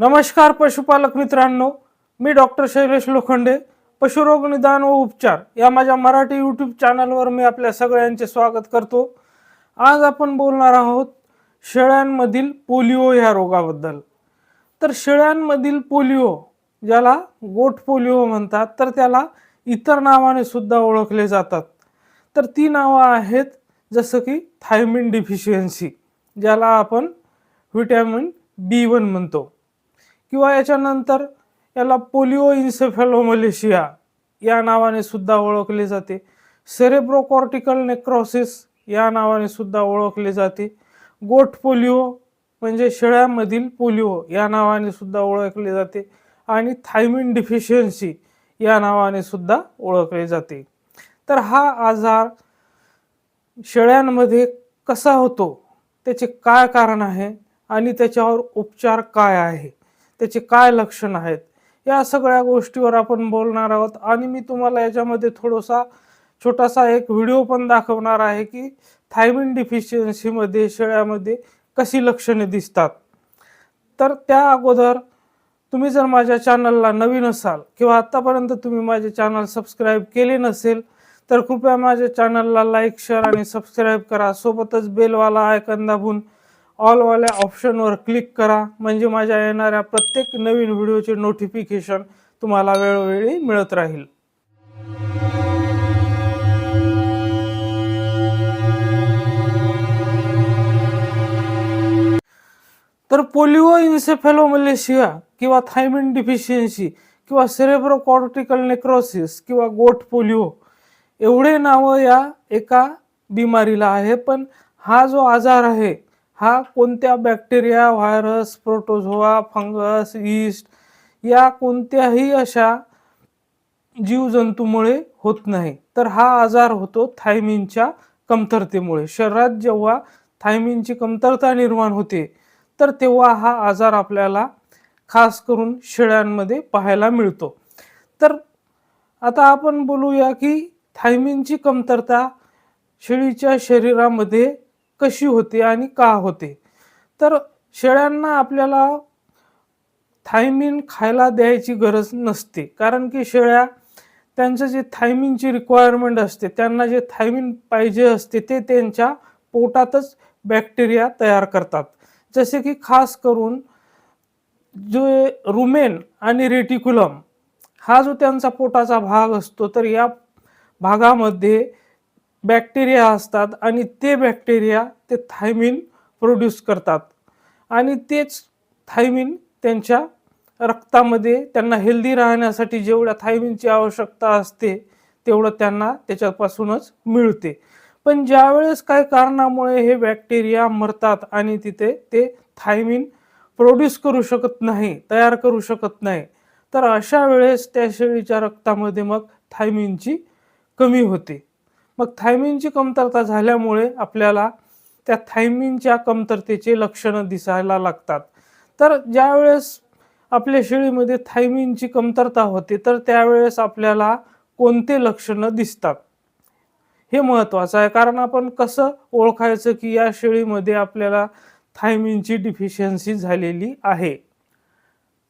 नमस्कार पशुपालक मित्रांनो. मी डॉक्टर शैलेश लोखंडे पशुरोग निदान व उपचार या माझ्या मराठी यूट्यूब चॅनलवर मी आपल्या सगळ्यांचे स्वागत करतो. आज आपण बोलणार आहोत शेळ्यांमधील पोलिओ ह्या रोगाबद्दल. तर शेळ्यांमधील पोलिओ ज्याला गोठ पोलिओ म्हणतात तर त्याला इतर नावाने सुद्धा ओळखले जातात. तर ती नावं आहेत जसं की थायमिन डिफिशियन्सी ज्याला आपण व्हिटॅमिन बी वन म्हणतो. किंवा याच्यानंतर याला पोलिओ इन्सेफॅलोमलेशिया या नावाने सुद्धा ओळखले जाते. सेरेब्रोकॉर्टिकल नेक्रॉसिस या नावाने सुद्धा ओळखले जाते. गोट पोलिओ म्हणजे शेळ्यामधील पोलिओ या नावाने सुद्धा ओळखले जाते आणि थायमिन डिफिशियन्सी या नावाने सुद्धा ओळखले जाते. तर हा आजार शेळ्यांमध्ये कसा होतो? त्याचे काय कारण आहे? आणि त्याच्यावर उपचार काय आहे? त्याचे काय लक्षण आहेत? या सगळ्या गोष्टीवर आपण बोलणार आहोत. आणि मी तुम्हाला याच्यामध्ये थोडासा छोटासा एक व्हिडिओ पण दाखवणार आहे की थायमिन डिफिशियन्सीमध्ये शेळ्यामध्ये कशी लक्षणे दिसतात. तर त्या अगोदर तुम्ही जर माझ्या चॅनलला नवीन असाल किंवा आत्तापर्यंत तुम्ही माझे चॅनल सबस्क्राईब केले नसेल तर कृपया माझ्या चॅनलला लाईक शेअर आणि सबस्क्राईब करा. सोबतच बेलवाला आयकन दाबून ऑलवाल्या ऑप्शनवर क्लिक करा. म्हणजे माझ्या येणाऱ्या प्रत्येक नवीन व्हिडिओचे नोटिफिकेशन तुम्हाला वेळोवेळी मिळत राहील. तर पोलिओ इन्सेफेलोमलेशिया किंवा थायमिन डिफिशियन्सी किंवा सेरेब्रोकॉर्टिकल नेक्रोसिस किंवा गोट पोलिओ एवढे नावं या एका बिमारीला आहे. पण हा जो आजार आहे हा कोणत्या bacteria virus protozoa fungus yeast या कोणत्याही अशा जीवजंतूमुळे होत नाही. तर हा आजार होतो थायमिनच्या कमतरतेमुळे. शरीरात जेव्हा थायमिनची कमतरता निर्माण होते तर तेव्हा हा आजार आपल्याला खास करून शेळ्यांमध्ये पाहायला मिळतो. तर आता आपण बोलूया की थायमिनची कमतरता शेळीच्या शरीरामध्ये कशी होते आणि का होते? तर शेळ्यांना आपल्याला थायमिन खायला द्यायची गरज नसते. कारण की शेळ्या त्यांचं जे थायमिनची रिक्वायरमेंट असते त्यांना जे थायमिन पाहिजे असते ते त्यांच्या पोटातच बॅक्टेरिया तयार करतात. जसे की खास करून जो रुमेन आणि रेटिक्युलम हा जो त्यांचा पोटाचा भाग असतो तर या भागामध्ये बॅक्टेरिया असतात आणि ते बॅक्टेरिया ते थायमिन प्रोड्यूस करतात. आणि तेच थायमिन त्यांच्या रक्तामध्ये त्यांना हेल्दी राहण्यासाठी जेवढ्या थायमिनची आवश्यकता असते तेवढं त्यांना त्याच्यापासूनच मिळते. पण ज्यावेळेस काय कारणामुळे हे बॅक्टेरिया मरतात आणि तिथे ते थायमिन प्रोड्यूस करू शकत नाही तयार करू शकत नाही तर अशा वेळेस त्या शेळीच्या रक्तामध्ये मग थायमिनची कमी होते. मग थायमिनची कमतरता झाल्यामुळे आपल्याला त्या थायमिनच्या कमतरतेचे लक्षणं दिसायला लागतात. तर ज्यावेळेस आपल्या शेळीमध्ये थायमिनची कमतरता होते तर त्यावेळेस आपल्याला कोणते लक्षणं दिसतात? हे महत्त्वाचं आहे. कारण आपण कसं ओळखायचं की या शेळीमध्ये आपल्याला थायमिनची डिफिशियन्सी झालेली आहे?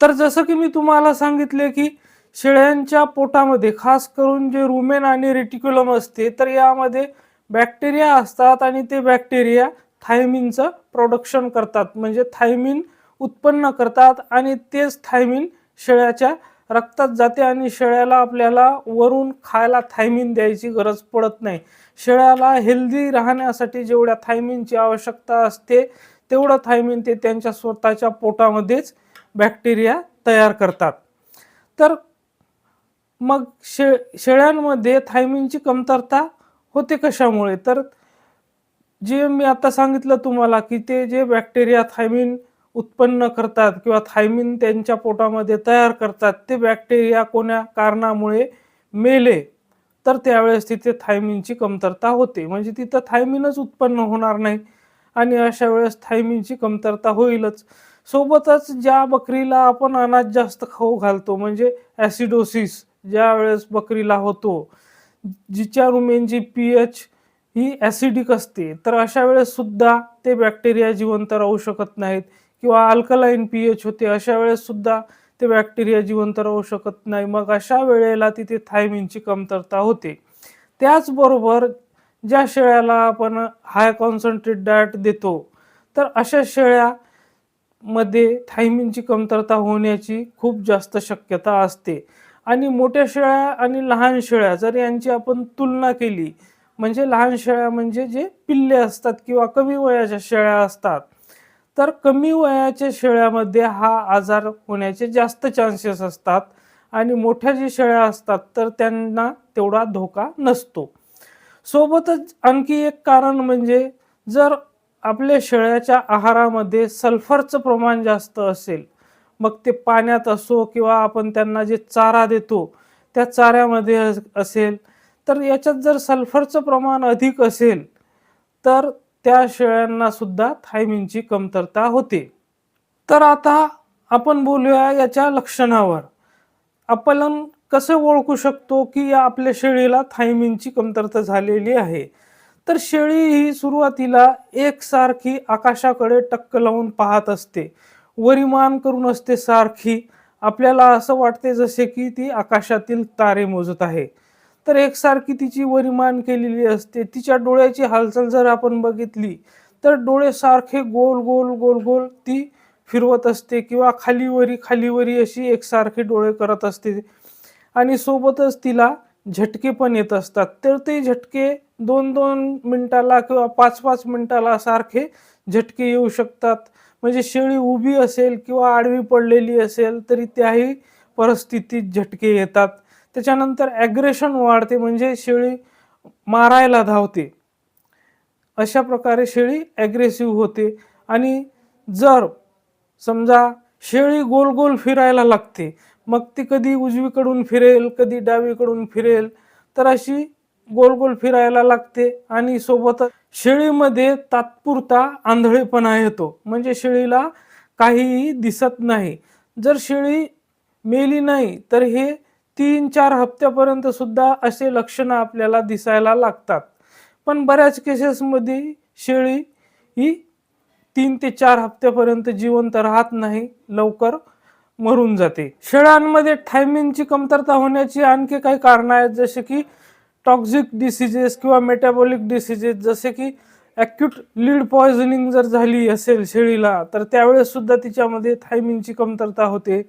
तर जसं की मी तुम्हाला सांगितले की शेळ्यांच्या पोटामध्ये खास करून जे रुमेन आणि रेटिक्युलम असते तर यामध्ये बॅक्टेरिया असतात आणि ते बॅक्टेरिया थायमिनचं प्रोडक्शन करतात. म्हणजे थायमिन उत्पन्न करतात आणि तेच थायमिन शेळ्याच्या रक्तात जाते आणि शेळ्याला आपल्याला वरून खायला थायमिन द्यायची गरज पडत नाही. शेळ्याला हेल्दी राहण्यासाठी जेवढ्या थायमिनची आवश्यकता असते तेवढं थायमिन ते त्यांच्या स्वतःच्या पोटामध्येच बॅक्टेरिया तयार करतात. तर मग शे शेळ्यांमध्ये थायमिनची कमतरता होते कशामुळे? तर जे मी आता सांगितलं तुम्हाला की ते जे बॅक्टेरिया थायमिन उत्पन्न करतात किंवा थायमिन त्यांच्या पोटामध्ये तयार करतात ते बॅक्टेरिया कोण्या कारणामुळे मेले तर त्यावेळेस तिथे थायमिनची कमतरता होते. म्हणजे तिथं थायमिनच उत्पन्न होणार नाही आणि अशा वेळेस थायमिनची कमतरता होईलच. सोबतच ज्या बकरीला आपण अनाज जास्त खाऊ घालतो म्हणजे ॲसिडोसिस ज्या वेळेस बकरीला होतो जिच्या रुमेनची पी एच ही ॲसिडिक असते तर अशा वेळेस सुद्धा ते बॅक्टेरिया जिवंत राहू शकत नाहीत किंवा अल्कलाईन पी एच होते अशा वेळेस सुद्धा ते बॅक्टेरिया जिवंत राहू शकत नाही. मग अशा वेळेला तिथे थायमिनची कमतरता होते. त्याचबरोबर ज्या शेळ्याला आपण हाय कॉन्सन्ट्रेट डाएट देतो तर अशा शेळ्या मध्ये थायमिनची कमतरता होण्याची खूप जास्त शक्यता असते. आणि मोठ्या शेळ्या आणि लहान शेळ्या जर यांची आपण तुलना केली म्हणजे लहान शेळ्या म्हणजे जे पिल्ले असतात किंवा कमी वयाच्या शेळ्या असतात तर कमी वयाच्या शेळ्यामध्ये हा आजार होण्याचे जास्त चान्सेस असतात आणि मोठ्या जे शेळ्या असतात तर त्यांना तेवढा धोका नसतो. सोबतच आणखी एक कारण म्हणजे जर आपल्या शेळ्याच्या आहारामध्ये सल्फरचं प्रमाण जास्त असेल मग ते पाण्यात असो किंवा आपण त्यांना जे चारा देतो त्या चाऱ्यामध्ये असेल. तर याच्यात जर सल्फरचं प्रमाण अधिक असेल तर त्या शेळ्यांना सुद्धा थायमिनची कमतरता होते. तर आता आपण बोलूया याच्या लक्षणावर. आपण कसं ओळखू शकतो की या आपल्या शेळीला थायमिनची कमतरता झालेली आहे? तर शेळी ही सुरुवातीला एकसारखी आकाशाकडे टक्क लावून पाहत असते. वरिमान करून असते सारखी. आपल्याला असं वाटते जसे की ती आकाशातील तारे मोजत आहे. तर एकसारखी तिची वरिमान केलेली असते. तिच्या डोळ्याची हालचाल जर आपण बघितली तर डोळे सारखे गोल गोल गोल गोल ती फिरवत असते किंवा खालीवरी खालीवरी अशी एकसारखे डोळे करत असते. आणि सोबतच तिला झटके पण येत असतात. तर ते झटके दोन दोन मिनिटाला किंवा पाच पाच मिनिटाला सारखे झटके येऊ शकतात. म्हणजे शेळी उभी असेल किंवा आडवी पडलेली असेल तरी त्याही परिस्थितीत झटके येतात. त्याच्यानंतर ॲग्रेशन वाढते म्हणजे शेळी मारायला धावते. अशा प्रकारे शेळी ॲग्रेसिव्ह होते. आणि जर समजा शेळी गोल गोल फिरायला लागते मग ती कधी उजवीकडून फिरेल कधी डावीकडून फिरेल तर अशी गोल गोल फिरायला लागते आणि सोबत शेळीमध्ये तात्पुरता आंधळेपणा येतो. म्हणजे शेळीला काहीही दिसत नाही. जर शेळी मेली नाही तर हे तीन चार हप्त्यापर्यंत सुद्धा असे लक्षणं आपल्याला दिसायला लागतात. पण बऱ्याच केसेसमध्ये शेळी ही तीन ते चार हप्त्यापर्यंत जिवंत राहत नाही लवकर मरून जाते. शेळ्यांमध्ये थायमिनची कमतरता होण्याची आणखी काही कारणं आहेत जसे की टॉक्झिक डिसिजेस किंवा मेटाबॉलिक डिसिजेस जसे की ॲक्यूट लीड पॉयझनिंग जर झाली असेल शेळीला तर त्यावेळेस सुद्धा तिच्यामध्ये थायमिनची कमतरता होते.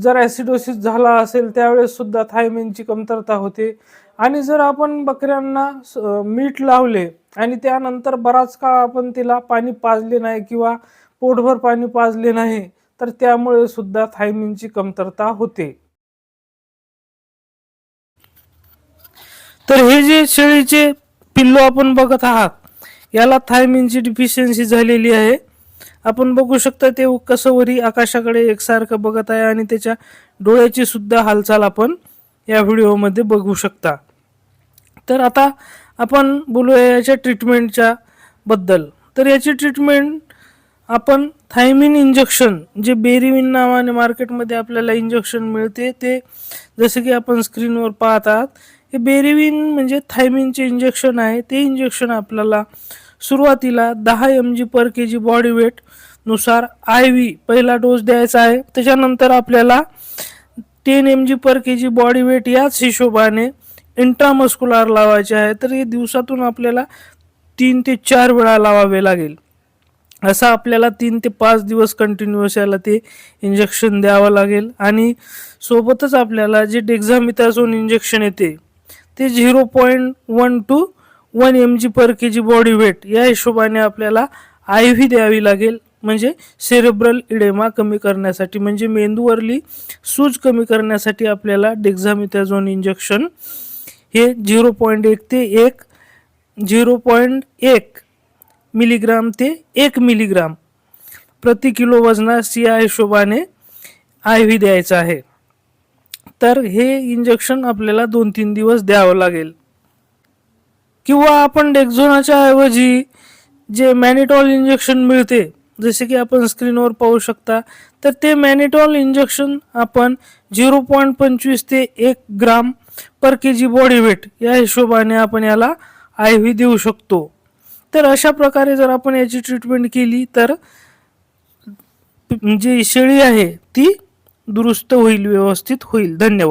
जर ॲसिडोसिस झाला असेल त्यावेळेस सुद्धा थायमिनची कमतरता होते. आणि जर आपण बकऱ्यांना स- मीठ लावले आणि त्यानंतर बराच काळ आपण तिला पाणी पाजले नाही किंवा पोटभर पाणी पाजले नाही तर त्यामुळे सुद्धा थायमिनची कमतरता होते. तर हे जे शेळीचे पिल्लू आपण बघत आहात याला थायमिनची डिफिशियन्सी झालेली आहे. आपण बघू शकता ते कसं वरी आकाशाकडे एकसारखं बघत आहे आणि त्याच्या डोळ्याची सुद्धा हालचाल आपण या व्हिडिओमध्ये बघू शकता. तर आता आपण बोलूया याच्या ट्रीटमेंटच्या बद्दल. तर याची ट्रीटमेंट आपण थायमिन इंजेक्शन जे बेरिविन नावाने मार्केटमध्ये आपल्याला इंजेक्शन मिळते ते जसे की आपण स्क्रीनवर पाहत आहात हे बेरेविन म्हणजे थायमिनचे इंजेक्शन आहे. ते इंजेक्शन आपल्याला सुरुवातीला दहा M G per K G body वेटनुसार I V पहिला डोस द्यायचा आहे. त्याच्यानंतर आपल्याला ten M G per K G body weight याच हिशोबाने इंट्रामस्कुलार लावायचे आहे. तर हे दिवसातून आपल्याला तीन ते चार वेळा लावावे लागेल. असं आपल्याला तीन ते पाच दिवस कंटिन्युअस याला ते इंजेक्शन द्यावं लागेल. आणि सोबतच आपल्याला जे डेक्झामिथाझोन इंजेक्शन येते ते zero point one to one M G per K G body weight या हिशोबाने आपल्याला आय व्ही द्यावी लागेल. म्हणजे सेरेब्रल इडेमा कमी करण्यासाठी म्हणजे मेंदूवरली सूज कमी करण्यासाठी आपल्याला डेक्झामिथॅझोन इंजेक्शन हे झिरो पॉईंट एक ते एक झिरो पॉईंट एक मिलीग्राम ते एक मिलीग्राम प्रति किलो वजनास या हिशोबाने आय व्ही द्यायचा आहे. तर हे इंजेक्शन आपल्याला दोन तीन दिवस द्यावं लागेल. किंवा आपण डेक्झोनाच्या ऐवजी जे मॅनिटॉल इंजेक्शन मिळते जसे की आपण स्क्रीनवर पाहू शकता तर ते मॅनिटॉल इंजेक्शन आपण झिरो पॉईंट पंचवीस ते एक ग्राम पर के जी बॉडी वेट या हिशोबाने आपण याला आय व्ही देऊ शकतो. तर अशा प्रकारे जर आपण याची ट्रीटमेंट केली तर जी शेळी आहे ती दुरुस्त होईल व्यवस्थित होईल. धन्यवाद.